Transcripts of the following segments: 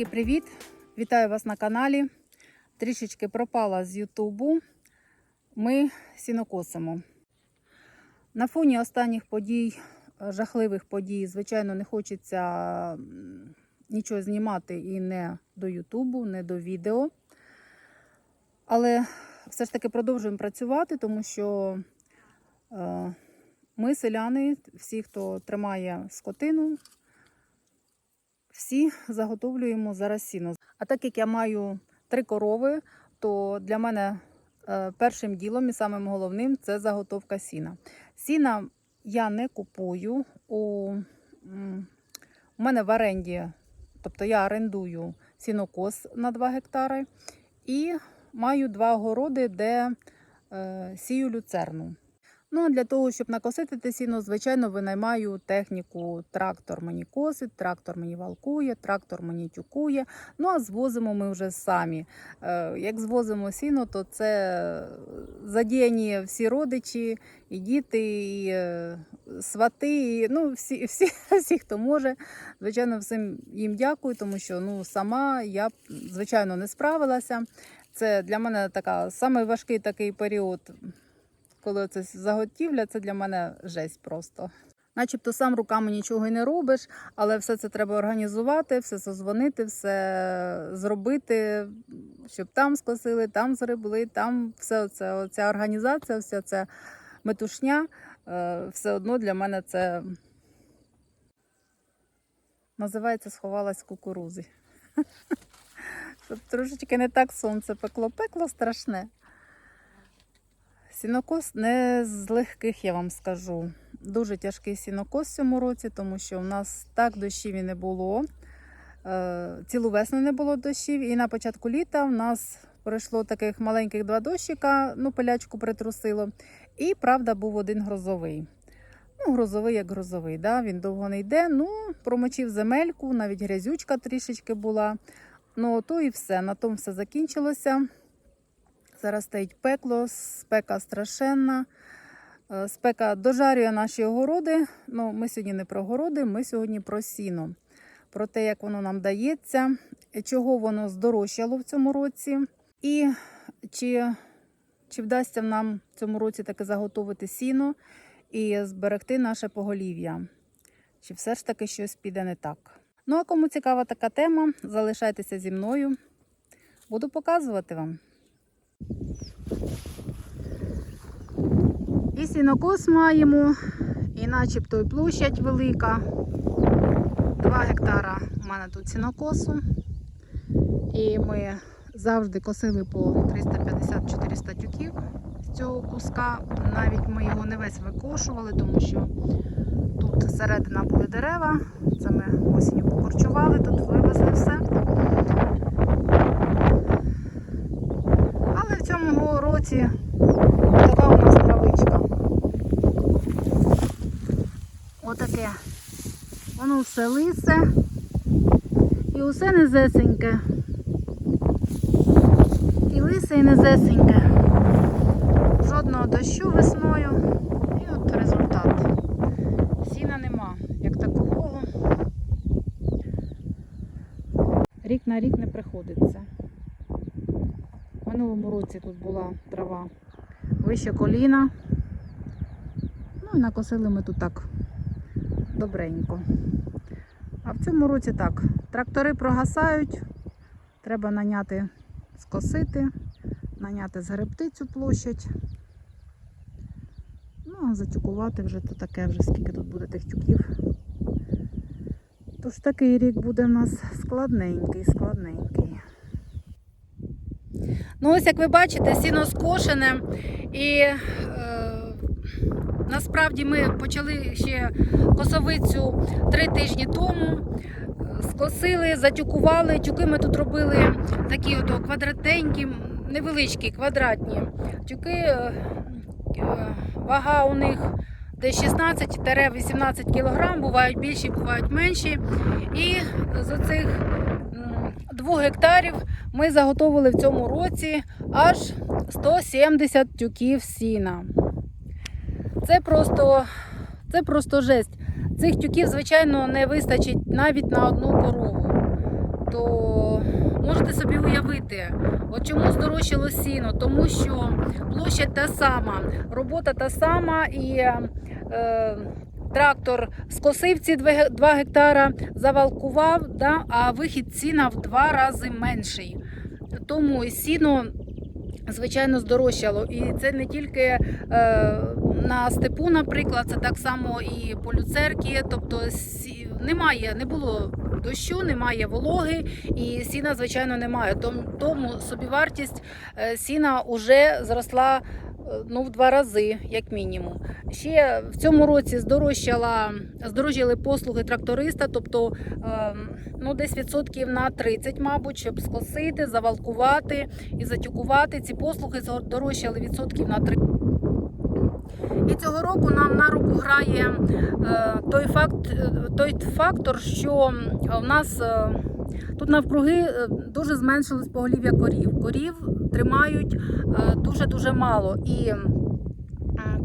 Великий привіт! Вітаю вас на каналі. Трішечки пропала з Ютубу. Ми сінокосимо. На фоні останніх подій, жахливих подій, звичайно, не хочеться нічого знімати і не до Ютубу, не до відео. Але все ж таки продовжуємо працювати, тому що е, ми, селяни, всі, хто тримає скотину, всі заготовлюємо зараз сіно. А так як я маю три корови, то для мене е, першим ділом і самим головним це заготовка сіна. Сіна я не купую. У, у мене в оренді, тобто я орендую сінокос на 2 гектари і маю два городи, де е, сію люцерну. Ну, а для того, щоб накосити те сіно, звичайно, винаймаю техніку. Трактор мені косить, трактор мені валкує, трактор мені тюкує. Ну а звозимо ми вже самі. Е, Як звозимо сіно, то це задіяні всі родичі, і діти, і е, свати, і, ну, всі, всі, всі, хто може. Звичайно, всім їм дякую, тому що ну, сама я звичайно, не справилася. Це для мене така самий важкий такий період коли це заготівля, це для мене жесть просто. Начебто сам руками нічого і не робиш, але все це треба організувати, все созвонити, все зробити, щоб там скосили, там зробили, там все це, оця організація, вся ця метушня, е, все одно для мене це називається сховалась кукурузи. Щоб трошечки не так сонце пекло, пекло страшне. Сінокос не з легких, я вам скажу. Дуже тяжкий сінокос в цьому році, тому що у нас так дощів і не було. Е, Цілу весну не було дощів. І на початку літа в нас пройшло таких маленьких два дощика, ну, пилячку притрусило. І правда, був один грозовий. Ну, грозовий як грозовий. Да? Він довго не йде. Ну, промочив земельку, навіть грязючка трішечки була. Ну, то і все. На тому все закінчилося. Зараз стоїть пекло, спека страшенна. Е, Спека дожарює наші огороди. Ну, ми сьогодні не про городи, ми сьогодні про сіно. Про те, як воно нам дається, чого воно здорожчало в цьому році, і чи, чи вдасться нам в цьому році таки заготовити сіно і зберегти наше поголів'я. Чи все ж таки щось піде не так? Ну, а кому цікава така тема, залишайтеся зі мною. Буду показувати вам. І сінокос маємо, і начебто і площадь велика. 2 гектара у мене тут сінокосу. І ми завжди косили по 350-400 тюків з цього куска. Навіть ми його не весь викошували, тому що тут середина були дерева. Це ми осінню покорчували, тут вивезли все. Але в цьому році така у нас травичка. Отаке. Воно все лисе і усе незесеньке. І лисе, і незесеньке. Жодного дощу весною. І от результат. Сіна нема, як такового. Рік на рік не приходиться. Минулому році тут була трава вище коліна. Ну і накосили ми тут так добренько. А в цьому році так, трактори прогасають, треба наняти скосити, наняти згребти цю площадь. Ну, а затюкувати вже то таке, вже скільки тут буде тих тюків. Тож такий рік буде в нас складненький, складненький. Ну, ось як ви бачите, сіно скошене. І е, насправді ми почали ще косовицю три тижні тому. Скосили, затюкували. Тюки ми тут робили такі ото квадратенькі, невеличкі, квадратні. Тюки, е, е, вага у них десь 16-18 кг, бувають більші, бувають менші. І з оцих м, двох гектарів ми заготовили в цьому році аж 170 тюків сіна. Це просто, це просто жесть. Цих тюків, звичайно, не вистачить навіть на одну корову. то можете собі уявити, от чому здорожчало сіно, тому що площадь та сама, робота та сама і е, трактор скосив ці 2 гектара, завалкував, да, а вихід сіна в два рази менший. Тому сіно. Звичайно, здорожчало, і це не тільки е, на степу, наприклад, це так само і по люцерки. Тобто сі... немає, не було дощу, немає вологи, і сіна, звичайно, немає. Тому собівартість е, сіна вже зросла ну, в два рази, як мінімум. Ще в цьому році здорожчала, здорожчали послуги тракториста, тобто ем, ну, десь відсотків на 30, мабуть, щоб скосити, завалкувати і затюкувати. Ці послуги здорожчали відсотків на 3. І цього року нам на руку грає е, той факт, е, той фактор, що в нас е, тут навкруги е, дуже зменшилось поголів'я корів. Корів тримають е, дуже-дуже мало. І м,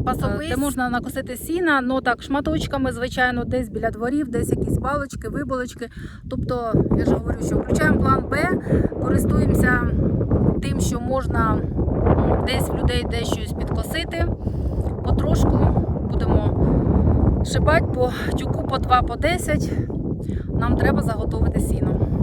пасовиськ, де можна накосити сіна, ну так, шматочками, звичайно, десь біля дворів, десь якісь балочки, виболочки. Тобто, я ж говорю, що включаємо план Б, користуємося тим, що можна десь в людей дещось підкосити. Потрошку будемо шибати по тюку по 2 по 10. Нам треба заготовити сіно.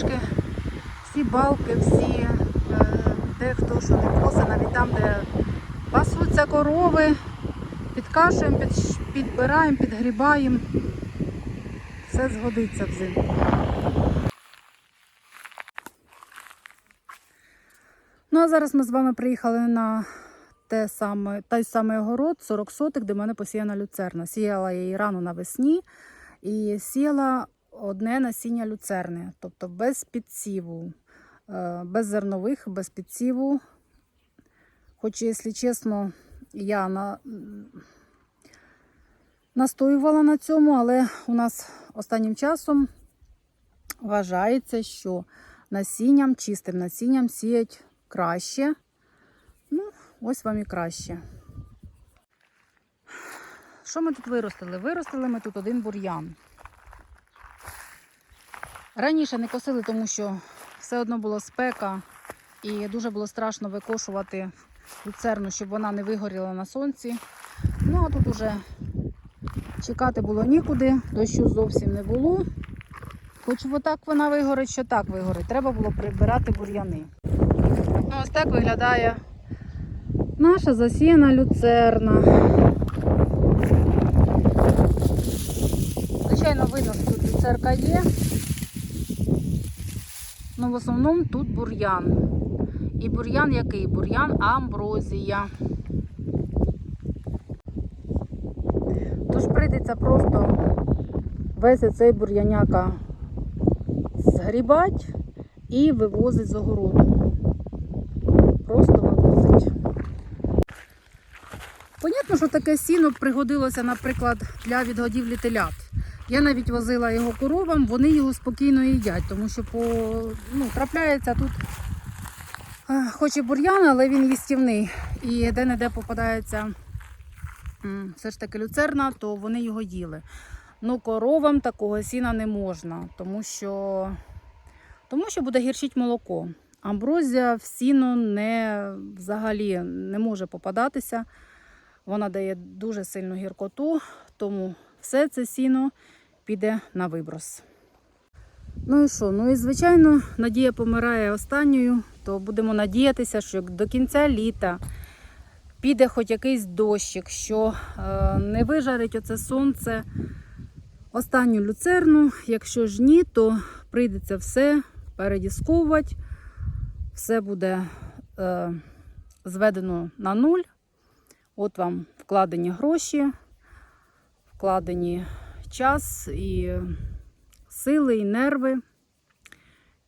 Трошки. Всі балки, всі, е, де хто що не косить, навіть там, де пасуться корови, підкашуємо, під, підбираємо, підгрібаємо. Все згодиться взимку. Ну а зараз ми з вами приїхали на те саме, той самий огород, 40 сотих, де в мене посіяна люцерна. Сіяла її рано навесні і сіяла одне насіння люцерни, тобто без підсіву, е, без зернових, без підсіву. Хоч, якщо чесно, я на... настоювала на цьому, але у нас останнім часом вважається, що насінням, чистим насінням сіять краще. Ну, ось вам і краще. Що ми тут виростили? Виростили ми тут один бур'ян. Раніше не косили, тому що все одно було спека і дуже було страшно викошувати люцерну, щоб вона не вигоріла на сонці. Ну а тут уже чекати було нікуди, дощу зовсім не було. Хоч отак вона вигорить, що так вигорить. Треба було прибирати бур'яни. Ну, ось так виглядає наша засіяна люцерна. Звичайно, видно, що тут люцерка є. Ну, в основному тут бур'ян. І бур'ян який? Бур'ян амброзія. Тож прийдеться просто весь цей бур'яняка згрібати і вивозить з огороду. Просто вивозить. Понятно, що таке сіно пригодилося, наприклад, для відгодівлі телят. Я навіть возила його коровам, вони його спокійно їдять, тому що по, ну, трапляється тут, хоч і бур'ян, але він їстівний. І де-не-де попадається все ж таки люцерна, то вони його їли. Ну, коровам такого сіна не можна, тому що, тому що буде гірчить молоко. Амброзія в сіно не, взагалі не може попадатися. Вона дає дуже сильну гіркоту, тому все це сіно піде на виброс. Ну і що? Ну і звичайно, надія помирає останньою, то будемо надіятися, що до кінця літа піде хоч якийсь дощик, що е, не вижарить оце сонце останню люцерну. Якщо ж ні, то прийдеться все передісковувати, все буде е, зведено на нуль. От вам вкладені гроші, вкладені час і сили, і нерви.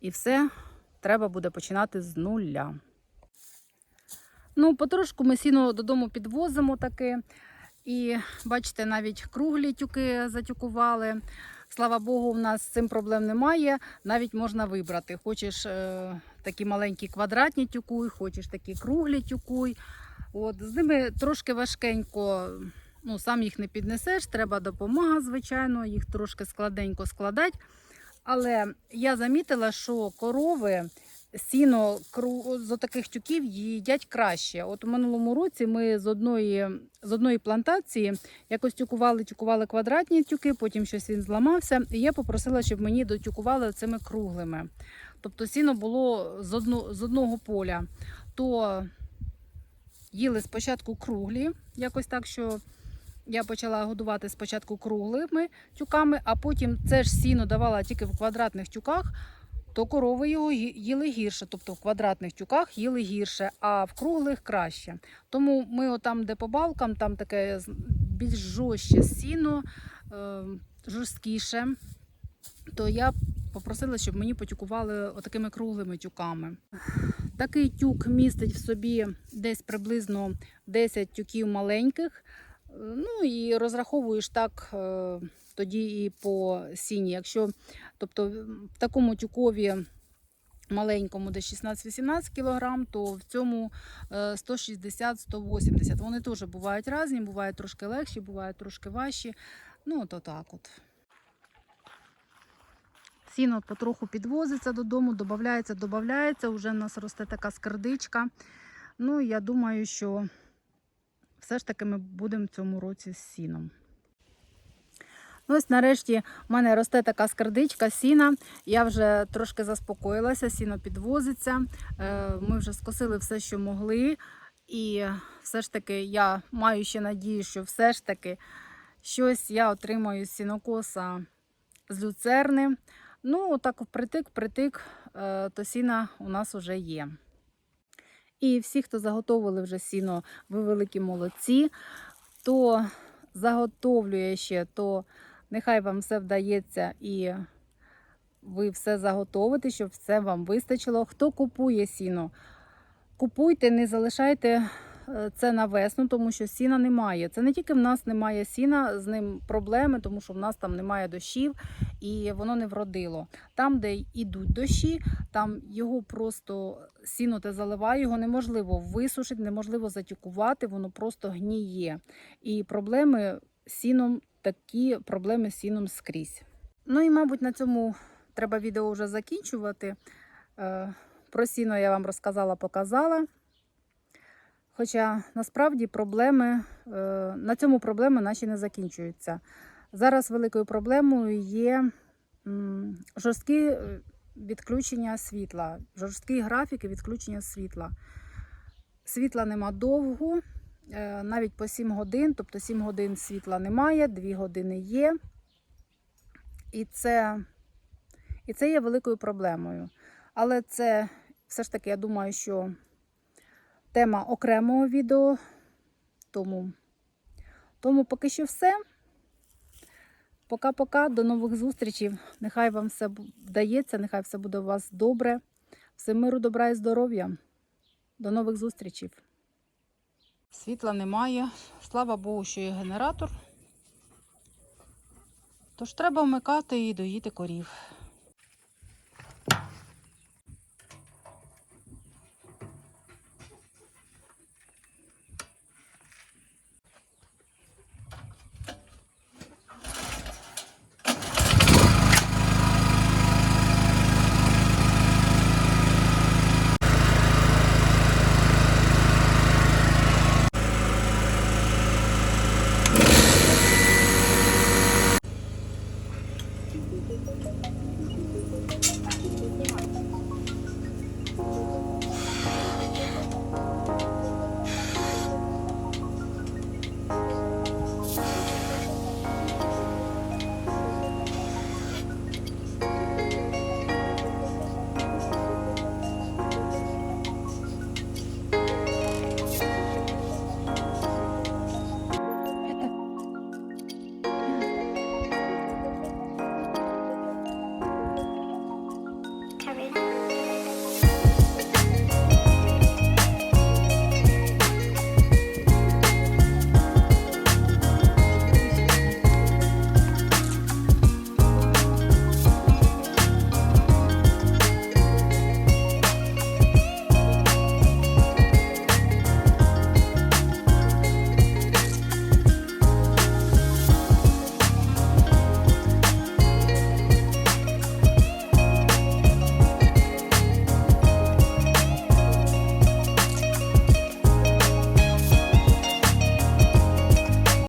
І все треба буде починати з нуля. Ну, потрошку ми сіно додому підвозимо таки. І бачите, навіть круглі тюки затюкували. Слава Богу, у нас з цим проблем немає. Навіть можна вибрати. Хочеш е, такі маленькі квадратні тюкуй, хочеш такі круглі тюкуй. От, з ними трошки важкенько, ну, сам їх не піднесеш, треба допомога, звичайно, їх трошки складенько складати. Але я замітила, що корови сіно з таких тюків їдять краще. От у минулому році ми з одної, з одної плантації якось тюкували, тюкували квадратні тюки, потім щось він зламався, і я попросила, щоб мені дотюкували цими круглими. Тобто сіно було з, одно, з одного поля. То їли спочатку круглі, якось так, що я почала годувати спочатку круглими тюками, а потім це ж сіно давала тільки в квадратних тюках, то корови його їли гірше. Тобто в квадратних тюках їли гірше, а в круглих краще. Тому ми отам, де по балкам, там таке більш жорстче сіно, е, жорсткіше, то я попросила, щоб мені потюкували отакими круглими тюками. Такий тюк містить в собі десь приблизно 10 тюків маленьких. Е, Ну і розраховуєш так е, тоді і по сіні. Якщо тобто, в такому тюкові маленькому, де 16-18 кг, то в цьому е, 160-180. Вони теж бувають різні, бувають трошки легші, бувають трошки важчі. Ну, от так от. Сіно потроху підвозиться додому, додається, додається. Уже в нас росте така скардичка. Ну, я думаю, що все ж таки ми будемо в цьому році з сіном. Ну, ось нарешті в мене росте така скардичка сіна. Я вже трошки заспокоїлася, сіно підвозиться. Е, Ми вже скосили все, що могли. І все ж таки я маю ще надію, що все ж таки щось я отримаю з сінокоса з люцерни. Ну, так впритик-притик, е, то сіна у нас вже є. І всі, хто заготовили вже сіно, ви великі молодці. Хто заготовлює ще, то нехай вам все вдається і ви все заготовите, щоб все вам вистачило. Хто купує сіно, купуйте, не залишайте це на весну, тому що сіна немає. Це не тільки в нас немає сіна, з ним проблеми, тому що в нас там немає дощів і воно не вродило. Там, де йдуть дощі, там його просто сіно те заливає, його неможливо висушити, неможливо затюкувати, воно просто гніє. І проблеми з сіном, такі проблеми з сіном скрізь. Ну і, мабуть, на цьому треба відео вже закінчувати. Е, Про сіно я вам розказала, показала. Хоча насправді проблеми, е, на цьому проблеми наші не закінчуються. Зараз великою проблемою є жорсткі е, відключення світла, жорсткі графіки відключення світла. Світла нема довго, е, навіть по 7 годин, тобто 7 годин світла немає, 2 години є. І це, і це є великою проблемою. Але це все ж таки, я думаю, що тема окремого відео. Тому, тому поки що все. Пока-пока, до нових зустрічей. Нехай вам все вдається, нехай все буде у вас добре. Все миру, добра і здоров'я. До нових зустрічей. Світла немає. Слава Богу, що є генератор. Тож треба вмикати і доїти корів.